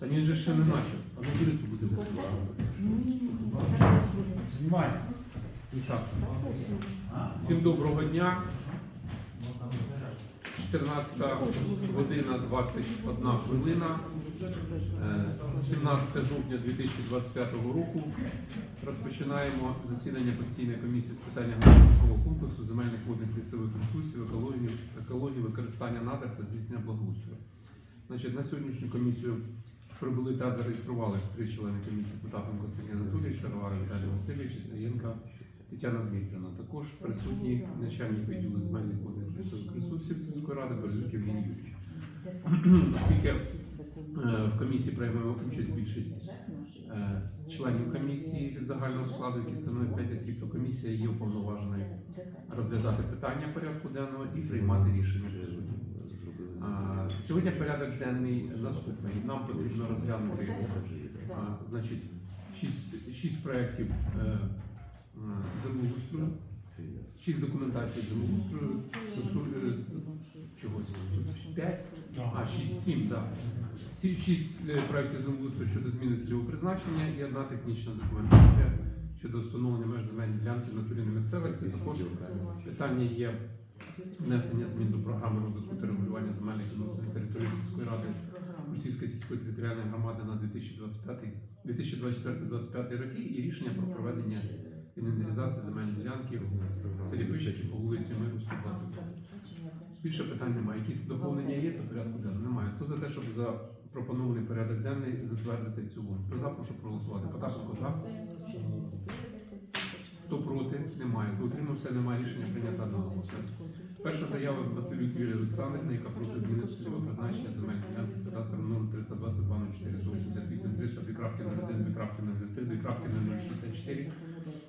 Та він же ще не начав. А ну вулицю буде закривати. Знімає. І так. Всім доброго дня. 14 година 21 хвилина. Е, 17 жовтня 2025 року розпочинаємо засідання постійної комісії з питання аграрного комплексу земельних водних лісових ресурсів, екології, екології, використання надр та здійснення благоустрою. Значить, на сьогоднішню комісію прибули та зареєстрували три члени комісії Потапенко Сергій Анатолійович, Шаровара Віталій Васильович Саєнка Тетяна Дмитрівна. Також присутній начальник відділу земельних водних ресурсів сільської ради Бережик Євгеній Юрійович. Оскільки е, в комісії приймає участь більшість е, членів комісії від загального складу, які становить 5 осіб, то комісія є уповноваженою розглядати питання порядку денного і приймати рішення. А, Сьогодні порядок денний наступний. Нам потрібно розглянути значить, шість, шість проєктів е, землеустрою, шість документацій землеустрою, стосу- е, чогось п'ять, а шість, сім, так. Сі- Шість е, проєктів землеустрою щодо зміни цільового призначення і одна технічна документація щодо встановлення меж земельної ділянки в натурі на місцевості. Також питання є внесення змін до програми розвитку та регулювання земельних відносин території сільської ради Російської сільської територіальної громади на 2025-2024-2025 роки і рішення про проведення інвентаризації земельної ділянки в селі Пищачі по вулиці Миру 122. Більше питань немає. Якісь доповнення є до порядку денного? Немає. Хто за те, щоб запропонований порядок денний затвердити в цілому? Хто за, проголосувати. Потапенко за. Немає. Утримався? Немає. Рішення прийнято одноголосно. Перша заява Вацелюк Юлії Олександрівни, яка просить змінити цільове призначення земельної ділянки з кадастром номер 322 0488 300 2.01 2.03 2.0064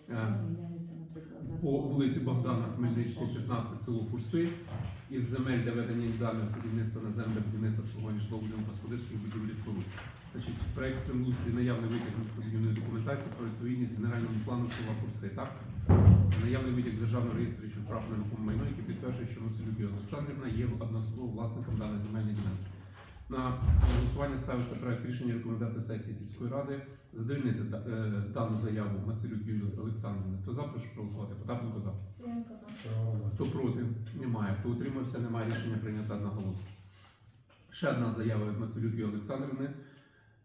Е, по вулиці Богдана Хмельницького, 15, село Фурси, із земель для ведення індивідуального садівництва на землі будівництва обслуговування житлового господарських будівлі споруд. Значить, проект землеустрій наявний витяг з документації про відповідність генеральному плану села Фурси. Так? Наявний витяг з державного реєстру прав на нерухоме майно, який підтверджує, що Мацелюк Олександрівна є одноособовим власником даної земельної ділянки. На голосування ставиться проект рішення рекомендати сесії сільської ради задовольнити да- е, дану заяву Мацелюк Юлії Олександрівни. Хто за, прошу проголосувати. Потапенко за. Хто проти? Немає. Хто утримався? Немає. Рішення прийнято одноголосно. Ще одна заява від Мацелюк Юлії Олександрівни.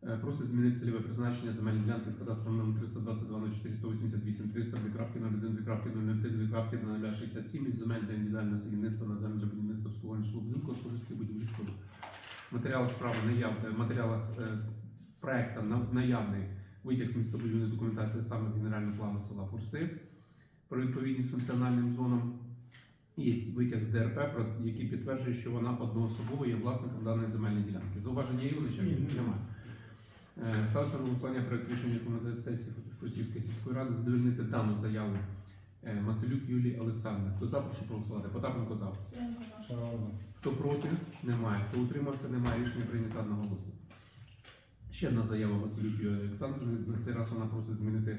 Е, Просить змінити цільове призначення земельної ділянки з кадастром номер 322 на 488 300 2.01 2.03 2.0067 із земель для індивідуального садівництва на землю для будівництва обслуговування житлового будинку господарських будівлі споруд. В матеріалах справи наяв, е, в матеріалах е, проекту на- наявний витяг з містобудівної документації саме з генерального плану села Фурси про відповідність функціональним зонам і витяг з ДРП, про який підтверджує, що вона одноособово є власником даної земельної ділянки. Зауваження є у. Немає. Е, Ставиться на голосування проект рішення комітету сесії Фурсівської сільської ради задовільнити дану заяву е, Мацелюк Юлії Олександрівни. Хто за, прошу проголосувати. Потапенко за. Хто проти? Немає. Хто утримався? Немає. Рішення прийнято одноголосно. Ще одна заява Мацелюк Юлії Олександрівни. На цей раз вона просить змінити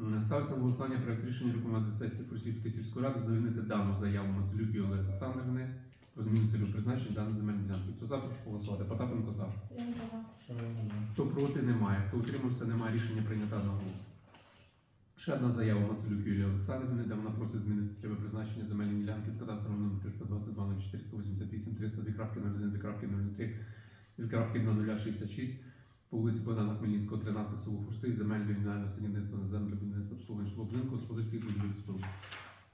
М, Ставиться на голосування проект рішення рекомендувати сесії Фурсівської сільської ради завинити дану заяву Мацелюк Юлії Олександрівни про зміну цільового призначення даної земельної ділянки. Хто за, прошу голосувати. Потапенко за. Хто проти, немає. Хто утримався, немає. Рішення прийнято одноголосно. Ще одна заява Мацелюк Юлії Олександрівни, де вона просить змінити цільове призначення земельної ділянки з кадастром номер 322 488 300 2.01 2.03 2.0066 по вулиці Богдана Хмельницького, 13 село Фурси, земель для індивідуального на землю будівництва обслуговування житлового будинку, господарських будівель споруд.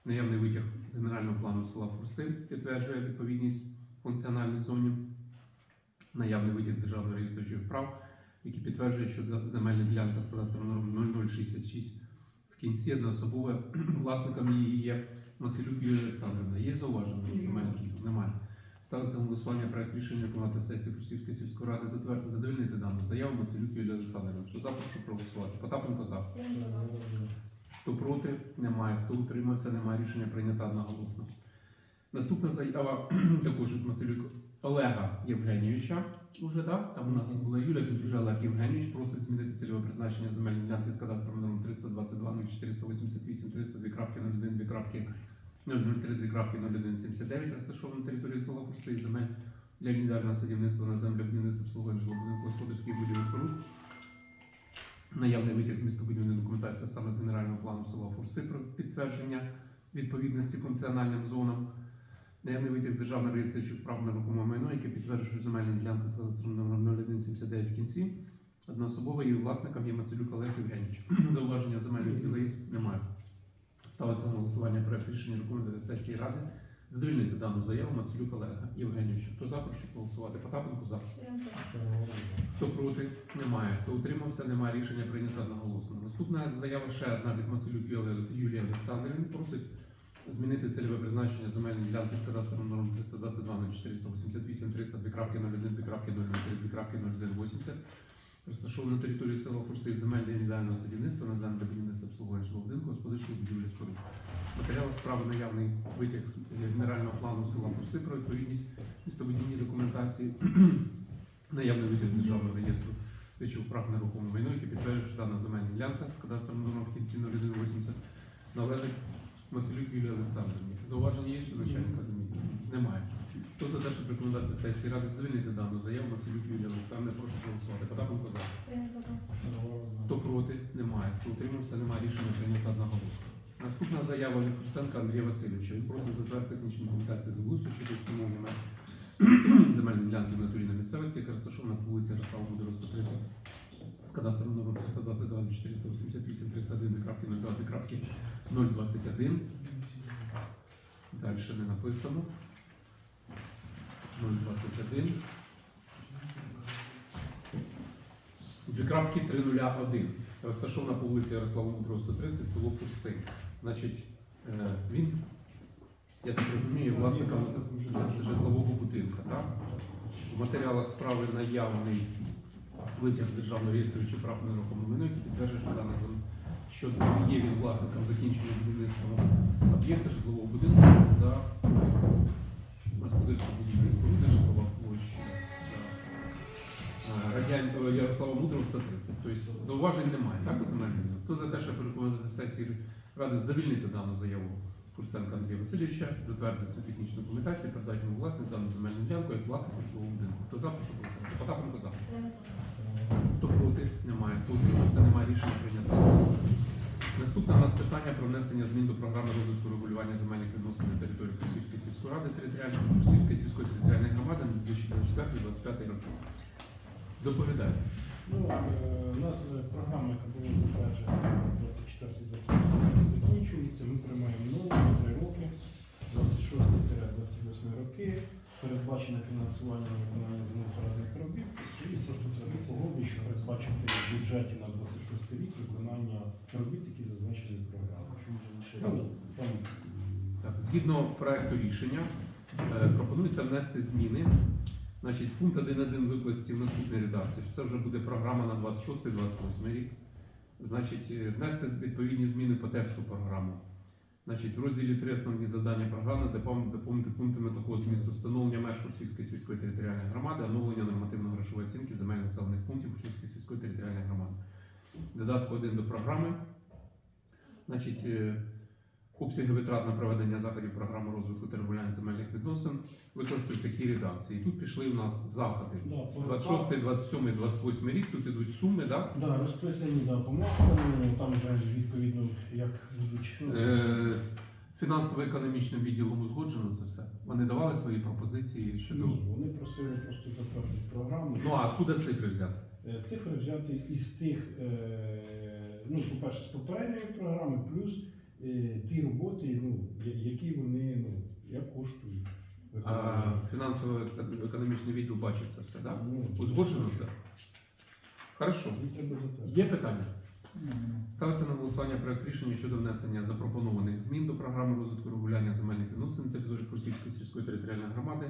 Наявний витяг з генерального плану села Фурси підтверджує відповідність функціональній зоні. Наявний витяг з державного реєстру прав, який підтверджує, що земельна ділянка з кадастром номер 0066 в кінці одноособове власником її є Василюк Юлія Олександрівна. Є зауваження? Немає. Ставиться голосування проект рішення виконати сесії Курсівської сільської ради затвердити задовольнити дану заяву Мацелюк Юлії Олександрівни. Хто за, прошу проголосувати. Потапенко за. Хто проти? Немає. Хто утримався? Немає. Рішення прийнято одноголосно. Наступна заява також від Мацелюк Олега Євгенійовича. Уже да? Там у нас була Юля, тут вже Олег Євгенійович просить змінити цільове призначення земельної ділянки з кадастровим номером 322 0488 302 крапки 01 2 крапки 003 2 крапки 01 79 розташовано на території села Фурси і земель для індивідуального садівництва на землю будівництва обслуговування житлово-будинку господарських будівель споруд. Наявний витяг з містобудівної документації саме з генерального плану села Фурси про підтвердження відповідності функціональним зонам. Наявний витяг з державного реєстру прав на рухоме майно, яке підтверджує, що земельна ділянка з кадастром номером 0179 в кінці. Одноособово її власником є Мацелюк Олег Євгенійович. Зауваження земельної є? Немає. Ставиться на голосування проект рішення рекомендації сесії ради задовільнити дану заяву Мацелюк Олега Євгенійовича. Хто за, прошу голосувати. Потапенко за. Хто проти? Немає. Хто утримався, немає рішення прийнято одноголосно. Наступна заява ще одна від Мацелюк Юлії Олександрівни просить змінити цільове призначення земельної ділянки з кадастровим норм 322 на 488 300 2.01, крапки 0180 розташована на території села Курси земель для індивідуального садівництва на землі будівництва обслуговуючого будинку, господарської будівлі споруд. Матеріал справи наявний витяг з генерального плану села Курси про відповідність містобудівній документації, наявний витяг з державного реєстру речових прав нерухомого майно, який підтверджує, що дана земельна ділянка з кадастром номером в кінці 0180 належить Василюк Юлії Олександрівні. Зауваження є у начальника заміни? Немає. Хто за те, щоб рекомендувати сесії ради задовільнити дану заяву Мацелюк Юлії Олександрівни, прошу проголосувати. Потапенко за. Хто проти? Немає. Хто утримався? Немає. Рішення прийнято одноголосно. Наступна заява від Фурсенка Андрія Васильовича. Він просить затвердити документацію з вулицю щодо встановлення земельної ділянки в натурі на місцевості, яка розташована по вулиці Ярослава Будова 130 з кадастровим номером 322 488 301 крапки 02 крапки 021. Далі не написано. 021. Дві крапки 301. Розташована по вулиці Ярослава Мудрого 130, село Фурси. Значить, е, він, я так розумію, власником житлового будинку. Так? В матеріалах справи наявний витяг з державного реєстру чи прав на нерухоме майно, який підтверджує, що дана що є він власником закінчення будівництва об'єкта житлового будинку за господарську споруди житлова площа. Е, Радян е, Ярослава Мудрого 130. Тобто зауважень немає, так, у земельному? Хто за те, щоб рекомендувати сесії ради задовільнити дану заяву Курсенка Андрія Васильовича, затвердити цю технічну документацію, передати йому власність дану земельну ділянку як власнику житлового будинку. Хто за, прошу голосувати. Потапенко за. Хто проти? Немає. Хто утримався? Немає рішення прийнято. Про внесення змін до програми розвитку регулювання земельних відносин на території Курсівської сільської ради територіальної Курсівської сільської територіальної громади на 2024-2025 роки. Доповідаю. Ну, е, у нас е, програма, яка була затверджена 24-25 закінчується. Ми приймаємо нову на три роки, 26-28 роки. Передбачено фінансування на виконання землепорадних робіт. І погоди, що передбачити в бюджеті на 26 рік виконання робіт, які зазначені в програмі. Згідно проекту рішення е, пропонується внести зміни. Значить, пункт 1.1 викласти в наступній редакції, що це вже буде програма на 26-28 рік. Значить, е, внести відповідні зміни по тексту програми. Значить, в розділі 3 основні завдання програми доповнити пунктами такого змісту встановлення меж Курсівської сільської територіальної громади, оновлення нормативно-грошової оцінки земель населених пунктів Курсівської сільської територіальної громади. Додатку 1 до програми. Значить, е, обсяги витрат на проведення заходів програми розвитку та регулювання земельних відносин викласти в такій редакції. Тут пішли у нас заходи. да, по- 26, 27, 28 рік, тут ідуть суми, да? Да, розписані да, по там вже відповідно як будуть. ну, Е, фінансово-економічним відділом узгоджено це все. Вони давали свої пропозиції щодо. Ні, вони просили просто затвердити програму. Ну а куди цифри взяти? Е, Цифри взяти із тих, е, ну, по-перше, з попередньої програми, плюс ті роботи, ну, які вони ну, як коштують. А фінансово-економічний відділ бачить це все, да? Ну, Узгоджено це? Хорошо. затвердити. Є питання? Ставиться на голосування проект рішення щодо внесення запропонованих змін до програми розвитку регулювання земельних відносин на території Курсівської сільської територіальної громади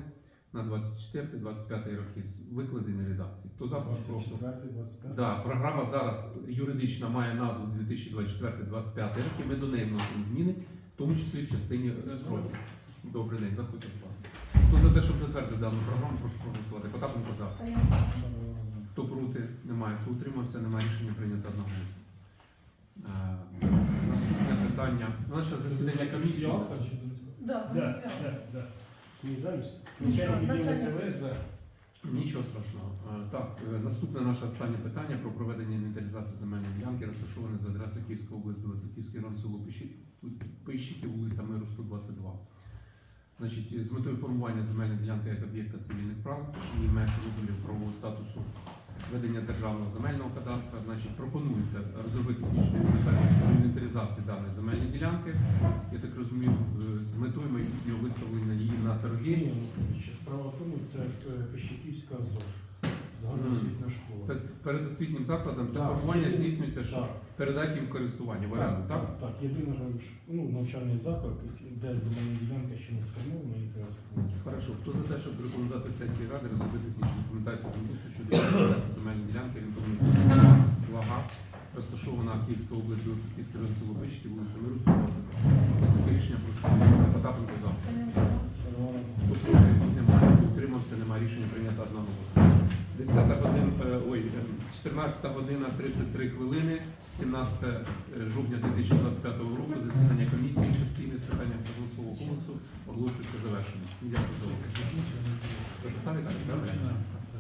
на 24-25 роки з викладеної редакції. Хто за прошу проголосувати? 24, 25. Да, програма зараз юридична має назву 2024-2025 роки. Ми до неї вносимо зміни, в тому числі в частині сроків. Добрий день, заходьте, будь ласка. Хто за те, щоб затвердити дану програму, прошу проголосувати. Потапенко за. Хто проти? Немає. Хто утримався? Немає рішення прийнято одноголосно. Е, Наступне питання. Ще засідання комісії. Чи? Да, да. Де? замість. Нічого, начальник. Страшного. Е, Так, е, наступне наше останнє питання про проведення інвентаризації земельної ділянки, розташованої за адресою Київська область, Київський район, село Пищі- Пищики, вулиця Миру 122. Значить, е, з метою формування земельної ділянки як об'єкта цивільних прав і меж розмірів правового статусу ведення державного земельного кадастра, значить, пропонується розробити технічну документацію щодо інвентаризації даної земельної ділянки. Я так розумію, е, з метою майбутнього виставлення її на торги. Справа в тому, це пищаківська Пищиківська ЗОЖ. Загальноосвітня школа. Перед освітнім закладом це Так. формування здійснюється, Так. передати їм користування в оренду, так? Так, так. Єдине, що ну, навчальний заклад, де земельна ділянка ще не сформована, і якраз Хорошо. Хто за те, щоб рекомендувати сесії ради розробити технічну документацію землеустрою щодо реалізації земельної ділянки орієнтовної Вага, розташована Київська область, вулиця Київський район, село Пищики, вулиця Миру, 120. Таке рішення прошу. Потапенко за. Хто проти? Немає. Утримався, немає рішення прийнято одноголосно. 10 година, е, ой, е, 14 година 33 хвилини, 17 жовтня 2025 року засідання комісії постійне з питання промислового комплексу оголошується завершеним. Дякую за увагу. Записали так? Так.